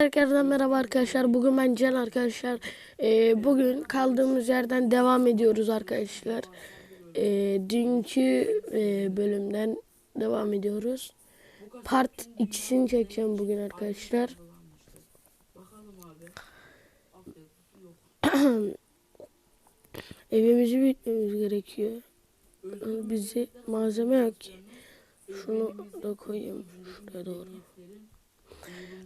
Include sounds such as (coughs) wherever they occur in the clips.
Herkese merhaba arkadaşlar. Bugün ben Can arkadaşlar. Ee, bugün kaldığımız yerden devam ediyoruz arkadaşlar. Ee, dünkü e, bölümden devam ediyoruz. Part ikisini çekeceğim bugün arkadaşlar. (clears throat) Evimizi büyütmemiz gerekiyor. Bizi malzeme yok ki. Şunu da koyayım şuraya doğru.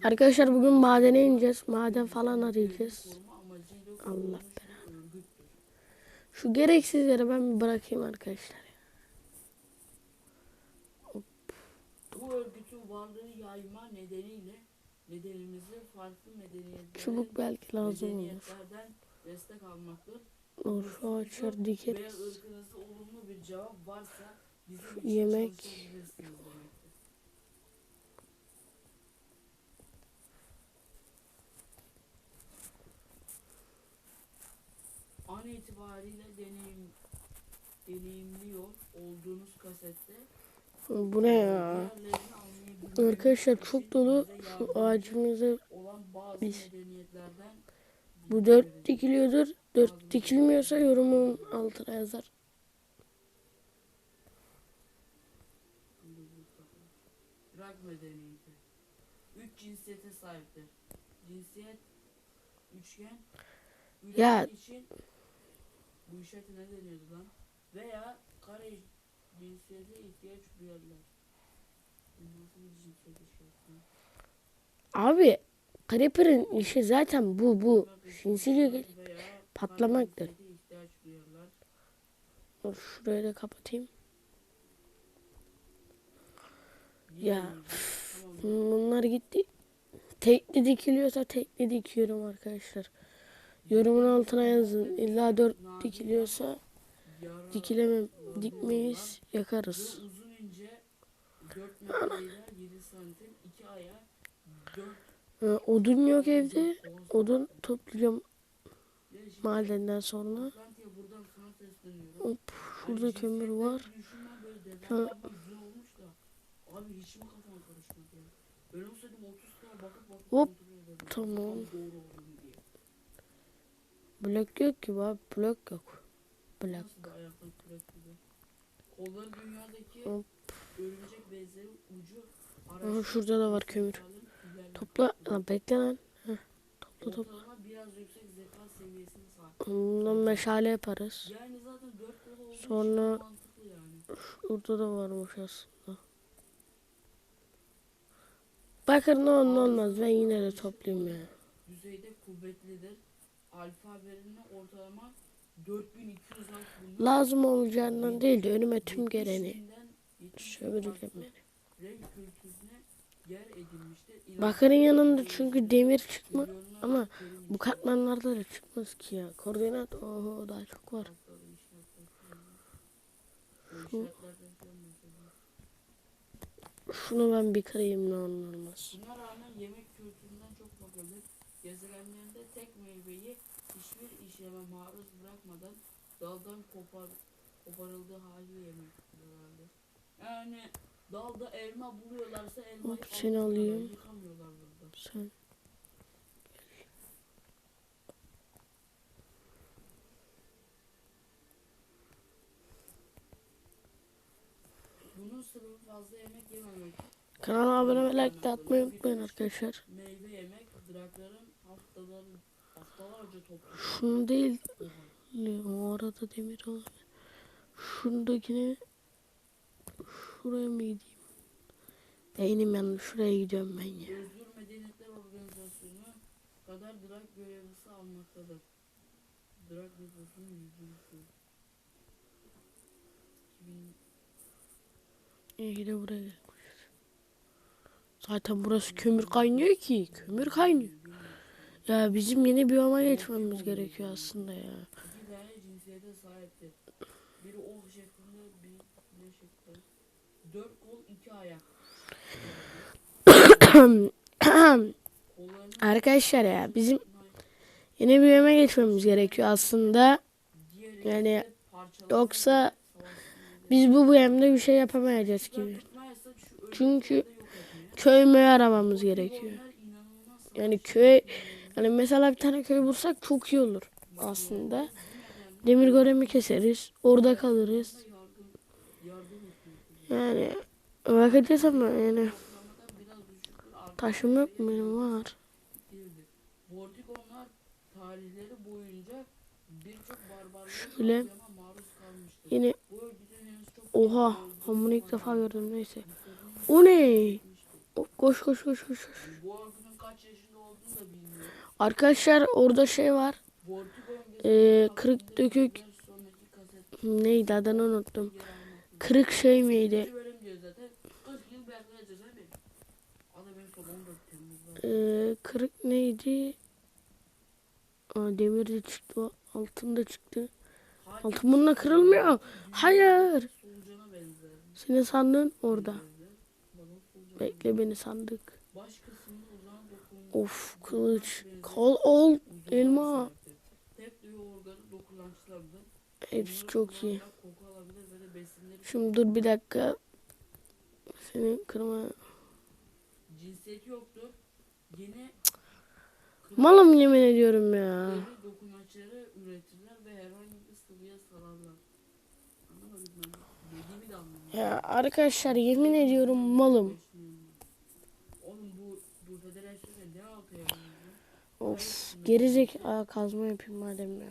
Arkadaşlar bugün madene ineceğiz. Maden falan arayacağız. Allah belanı. Şu gereksizleri ben bir bırakayım arkadaşlar. Bu örgütün varlığı yayma nedeniyle nedenimizi farklı medeniyetlere Çubuk belki lazım olur. medeniyetlerden destek almaktır. Olur şu Veya dikeriz. ırkınızda olumlu bir cevap varsa bizim yemek. İtibariyle deneyim, deneyimliyor olduğunuz kasette Bu ne ya? Arkadaşlar çok dolu. Şu ağacımızı olan bazı Biz- bu dört dikiliyordur. Dört dikilmiyorsa yorumun altına yazar. Irak medeniyeti. Üç cinsiyete sahiptir. Cinsiyet üçgen. Ya- için bu işareti ne deniyordu lan? Veya kare cinsiyete ihtiyaç duyarlar. Abi Creeper'ın işi zaten bu bu. Sinsice gel- Veya patlamaktır. Dur, Şurayı da kapatayım. Ya bunlar gitti. Tekli dikiliyorsa tekli dikiyorum arkadaşlar. Yorumun altına yazın. İlla dört dikiliyorsa dikilemem. Dikmeyiz yakarız. Ve uzun ince 4 metre ile 7 santim 2 aya 4 Ee, odun yok evde. Odun toplayacağım madenden sonra. Hop şurada kömür var. Düşünmem böyle detaylı ama güzel olmuş da. Abi hiç mi kafan karışmadı ya? Ben olsaydım 30 tane bakıp bakıp Hop, tamam. Blok yok ki bak blok yok. Blok. Dünyadaki Hop. örümcek ucu Aha, şurada da var kömür. Topla. Lan bekle lan. Heh, topla topla. Biraz yüksek zeka seviyesine sahip. Bundan meşale yaparız. Yani zaten 4 yıl olduğu için Sonra- mantıklı yani. Şurada da varmış aslında. Bakır ne olur ne olmaz ben yine de toplayayım ya. düzeyde kuvvetlidir. Alfabelerine ortalama 4200 harf. Lazım olacağından değil de önüme tüm geleni farklı yani. Bakırın yanında çünkü demir çıkma ama bu katmanlarda da çıkmaz ki ya. Koordinat oho daha çok var. bahsediyor. Şunu ben bir kırayım ne olmaz. Buna rağmen yemek kültüründen çok fakirdir. Gezegenlerinde tek meyveyi hiçbir işleme maruz bırakmadan daldan kopar, koparıldığı hali yemektedirlerdi. Yani dalda elma buluyorlarsa elmayı Hop, alıyorlar, alayım. Yıkamıyorlar burada. Sen Bunun sebebi fazla yemek yememek. kanala abone ve like de atmayı unutmayın arkadaşlar. Meyve yemek, drakların haftalarca toplu. Şunu değil o arada demir olabilir. Şundakini şuraya mı gideyim? Beynim yandı şuraya gidiyorum ben ya. Özgür Medeniyetler Organizasyonu kadar drak görevlisi almaktadır. Drak nüfusunun yüzdesi. 2000 İyi ki de buraya gelmişiz. Zaten burası kömür kaynıyor ki. Kömür kaynıyor. Ya bizim yeni biyoma geçmemiz gerekiyor aslında ya. iki tane cinsiyete sahiptir. Biri ok şeklinde, biri ne şeklinde. Dört kol, iki ayak. Kollarını (coughs) Arkadaşlar ya bizim yeni biyoma geçmemiz gerekiyor aslında. Yani yoksa biz bu biyomda bir şey yapamayacağız gibi. Çünkü köy möy aramamız gerekiyor. Yani köy yani mesela bir tane köy bulsak çok iyi olur aslında. Demir golemi keseriz. Orada kalırız. Yani bakacağız ama yani taşım yok benim var. Şöyle. Yine oha ben bunu ilk defa gördüm neyse. O ne? Koş koş koş koş. koş. Bu örgütün kaç yaşında olduğunu da bilmiyorum. Arkadaşlar orada şey var. Ee, kırık dökük neydi adını unuttum. Kırık şey miydi? Bir bölüm diyor zaten. 40 yıl bekleyeceğiz abi. Ada benim son 14 Temmuz'da. Ee, kırık neydi? Aa, demir de çıktı. Altın da çıktı. Altın bununla kırılmıyor. Hayır. Seni sandın orada. Bekle beni sandık. Baş kısmında uzağın dokunma. Of kılıç. Kol ol. Elma. Hepsi çok iyi. Şimdi dur bir dakika. Seni kırma. cinsiyeti yoktur. Yeni Malım yemin ediyorum ya. dokunaçları üretirler ve herhangi bir sıvıya sararlar. Ya arkadaşlar yemin ediyorum malım. Oğlum bu bu federasyonda ne altı yapıyorsun? Of gerizek Aa, kazma yapayım madem ya.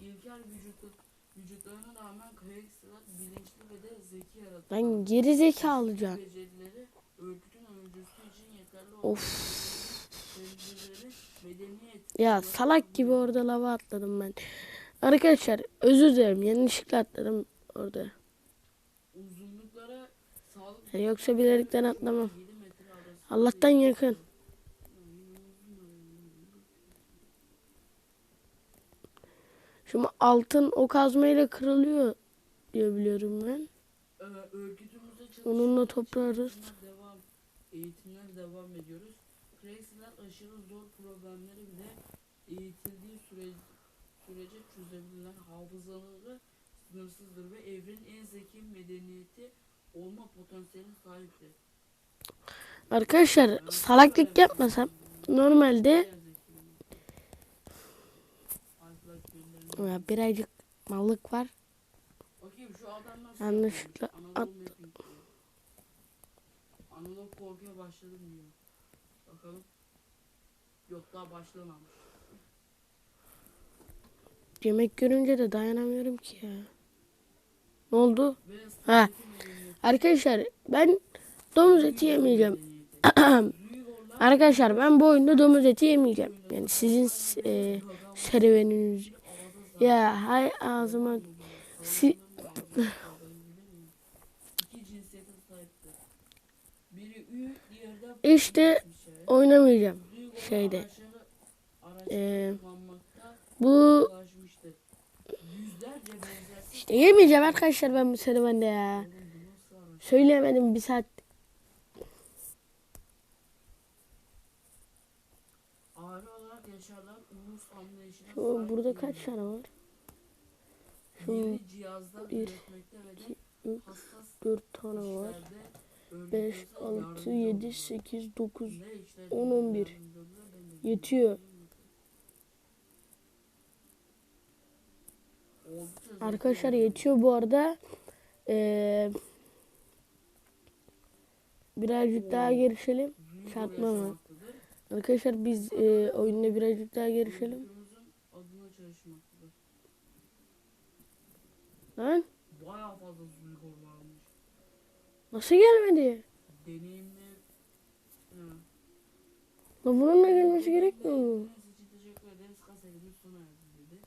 Vücut, vücutlarına rağmen Kayakçılar bilinçli ve de zeki yaratır. Ben gerizekalıcan. Becerileri örgütün öncüsü için yeterli Of. Tecrübeleri medeniyet. Ya salak gibi orada lava atladım ben. Arkadaşlar özür dilerim yanlışlıkla atladım orada. Uzunluklara sağlık Yani yoksa bilerekten atlamam. 7 metre arası. Allah'tan yakın. Şimdi altın o kazmayla kırılıyor diye biliyorum ben. Ee, Onunla çalışmalar devam, eğitimler devam ediyoruz. Craigslist aşırı zor problemleri bile eğitildiği sürece, sürece çözebilen hafızaları sınırsızdır ve evrenin en zeki medeniyeti olma potansiyeline sahiptir. Arkadaşlar salaklık yapmasam normalde En zeki. Alpler gönderme. ya birazcık mallık var. Bakayım şu adam nasıl Yanlışlıkla attım. Analog korkuya başladım diyor. Bakalım. Yok daha başlamamış. Yemek görünce de dayanamıyorum ki ya. Ne oldu? Ha. Arkadaşlar ben domuz eti yemeyeceğim. (clears throat) Arkadaşlar ben bu oyunda domuz eti yemeyeceğim. Yani sizin e, serüveniniz. Ya hay ağzıma si işte oynamayacağım şeyde. Ee, bu işte yemeyeceğim arkadaşlar ben bu serüvende ya. Söyleyemedim bir saat. Şu, burada kaç tane var? Şu bir, de üç, 4 tane var. işlerde 5, örgütümüze 6, yardımcı 7, olurlar. 8, 9. Ne işlerde 10, 11. yardımcı olurlar ben de Yetiyor. Arkadaşlar yetiyor bu arada. Ee, birazcık daha gelişelim. Çarpma uğraşmaktadır. Arkadaşlar biz e, oyunda birazcık daha gelişelim. Lan Bayağı fazla Zulgor varmış. nasıl gelmedi? Deneyimli. Ha. Lan bununla gelmesi gerekmiyor mu? Teşekkür ederiz. Kasetimiz sona erdi dedi.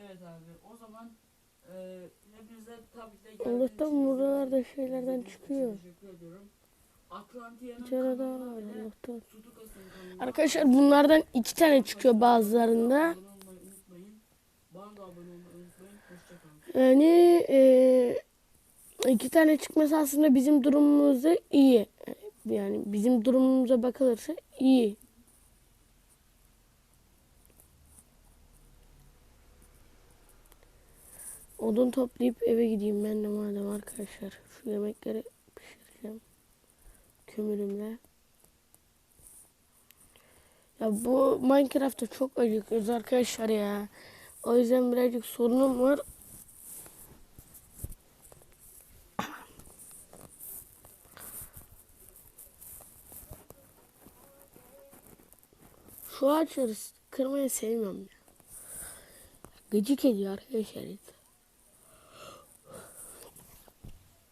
Evet abi o zaman e, hepinize tabii ki de Allah'tan buralarda şeylerden çıkıyor. Teşekkür ediyorum. Daha var Allah'tan. Kanalına Arkadaşlar bunlardan iki tane çıkıyor bazılarında. abone olmayı unutmayın. Bana da abone olmayı. Yani e, iki tane çıkması aslında bizim durumumuzda iyi. Yani bizim durumumuza bakılırsa iyi. Odun toplayıp eve gideyim ben de madem arkadaşlar. Şu yemekleri pişireceğim. Kömürümle. Ya bu Minecraft'ta çok acıkıyoruz arkadaşlar ya. O yüzden birazcık sorunum var. Şu ağaçları kırmayı sevmiyorum ya. Gıcık ediyor arkadaşlar.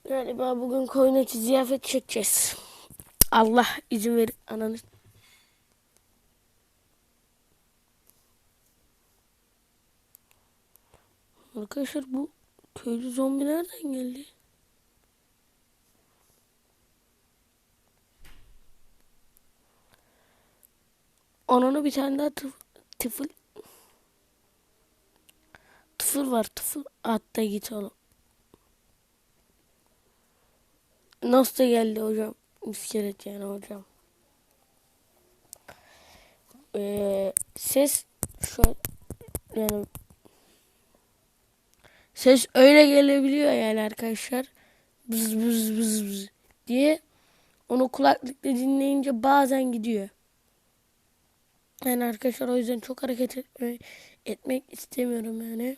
Galiba bugün koyun ziyafet çekeceğiz. Allah izin verir ananı. Arkadaşlar bu köylü zombi nereden geldi? Ananı bir tane daha tıf tıfıl. Tıfıl var tıfıl. Hatta git oğlum. Nasıl da geldi hocam? İskelet yani hocam. Ee, ses şu an yani ses öyle gelebiliyor yani arkadaşlar. Bız bız bız bız diye onu kulaklıkla dinleyince bazen gidiyor. Yani arkadaşlar o yüzden çok hareket etme, etmek istemiyorum yani.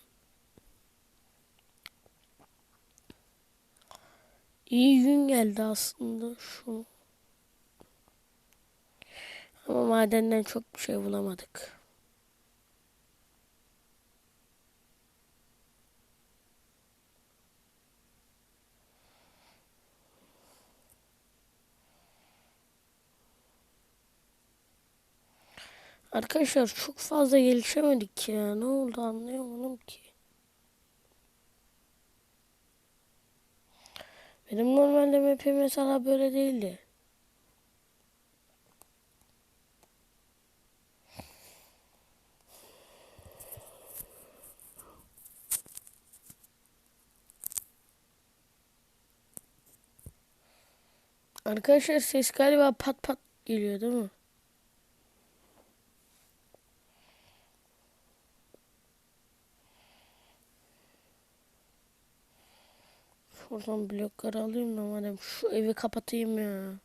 İyi gün geldi aslında şu. Ama madenden çok bir şey bulamadık. Arkadaşlar çok fazla gelişemedik ya. Ne oldu anlayamadım ki. Benim normalde map mesela böyle değildi. Arkadaşlar ses galiba pat pat geliyor değil mi? Şuradan blokları alayım da madem şu evi kapatayım ya.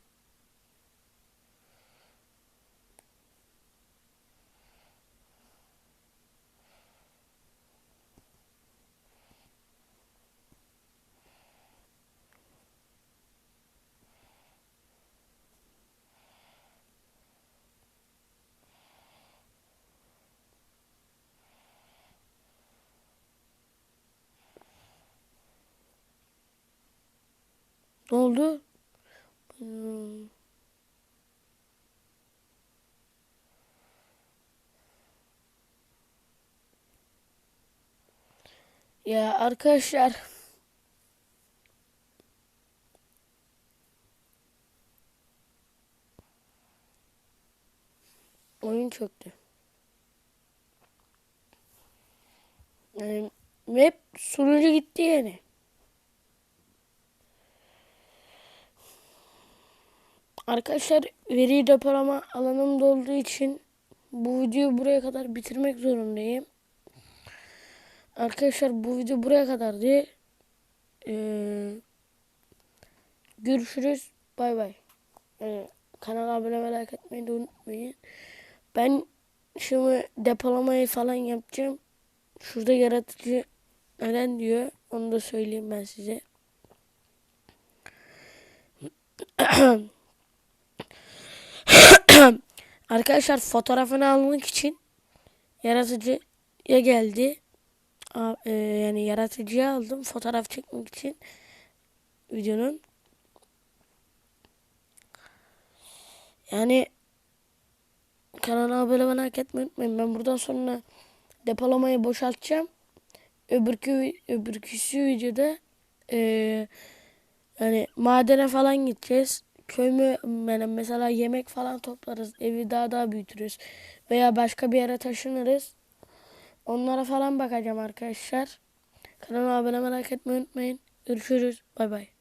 Ne oldu? Hmm. Ya arkadaşlar oyun çöktü. Yani map sunucu gitti yani. Arkadaşlar veri depolama alanım dolduğu için bu videoyu buraya kadar bitirmek zorundayım. Arkadaşlar bu video buraya kadardı. Ee, görüşürüz. Bay bay. Ee, kanala abone ve like etmeyi de unutmayın. Ben şimdi depolamayı falan yapacağım. Şurada yaratıcı neden diyor. Onu da söyleyeyim ben size. (clears throat) Arkadaşlar fotoğrafını almak için yaratıcıya geldi. E, yani yaratıcıya aldım fotoğraf çekmek için videonun. Yani kanala abone ve like etmeyi unutmayın. Ben buradan sonra depolamayı boşaltacağım. Öbürkü, öbürküsü videoda e, yani madene falan gideceğiz. Köy mü yani mesela yemek falan toplarız. Evi daha daha büyütürüz. Veya başka bir yere taşınırız. Onlara falan bakacağım arkadaşlar. Kanala abone like etmeyi unutmayın. Görüşürüz. Bay bay.